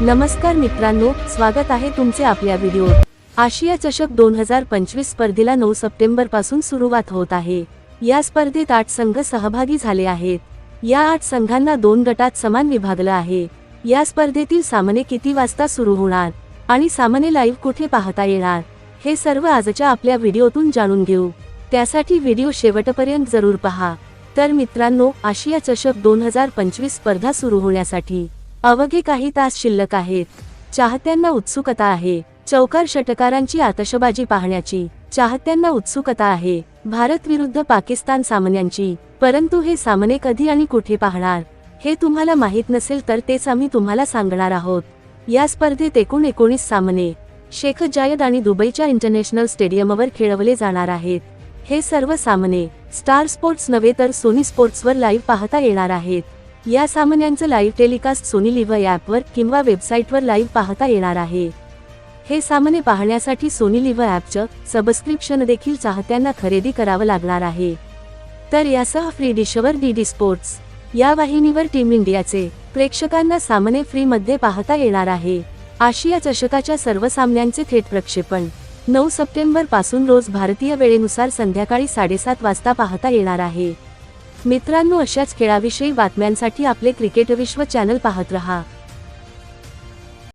नमस्कार मित्रांनो स्वागत आहे तुमचे आपल्या व्हिडिओत. आशिया चषक दोन हजार पंचवीस स्पर्धेला नऊ सप्टेंबरपासून सुरुवात होत आहे. या स्पर्धेत आठ संघ सहभागी झाले आहेत. या आठ संघांना दोन गटात समान विभागलं आहे. या स्पर्धेतील सामने किती वाजता सुरू होणार आणि सामने लाईव्ह कुठे पाहता येणार हे सर्व आजच्या आपल्या व्हिडिओतून जाणून घेऊ. त्यासाठी व्हिडिओ शेवटपर्यंत जरूर पहा. तर मित्रांनो आशिया चषक दोन हजार पंचवीस स्पर्धा सुरू होण्यासाठी अवघे काही तास शिल्लक आहेत. चाहत्यांना उत्सुकता आहे. चौकार षटकारांची आतषबाजी पाहण्याची. चाहत्यांना उत्सुकता आहे. भारत विरुद्ध पाकिस्तान सामन्यांची. परंतु हे सामने कधी आणि कुठे पाहणार? हे तुम्हाला माहीत नसेल तर तेच आम्ही तुम्हाला सांगणार आहोत. या स्पर्धेत एकूण एकोणीस सामने. शेख जायद आणि दुबईच्या इंटरनॅशनल स्टेडियमवर खेळवले जाणार आहेत. हे सर्व सामने स्टार स्पोर्ट्स नव्हे तर सोनी स्पोर्ट्सवर लाईव्ह पाहता येणार आहेत. या सामन्यांचं लाईव्ह टेलिकास्ट सोनी लिव्ह ॲपवर किंवा वेबसाईटवर लाईव्ह पाहता येणार आहे. हे सामने पाहण्यासाठी सोनी लिव्ह ॲपचं सबस्क्रिप्शन देखील चाहत्यांना खरेदी करावं लागणार आहे. तर यासह फ्री डिशवर डी डी स्पोर्ट्स या वाहिनीवर टीम इंडियाचे प्रेक्षकांना सामने फ्रीमध्ये पाहता येणार आहे. आशिया चषकाच्या सर्व सामन्यांचे थेट प्रक्षेपण नऊ सप्टेंबरपासून रोज भारतीय वेळेनुसार संध्याकाळी साडेसात वाजता पाहता येणार आहे. मित्रांनो अशाच खेळाविषयी बातम्यांसाठी आपले क्रिकेट विश्व चॅनल पाहत रहा.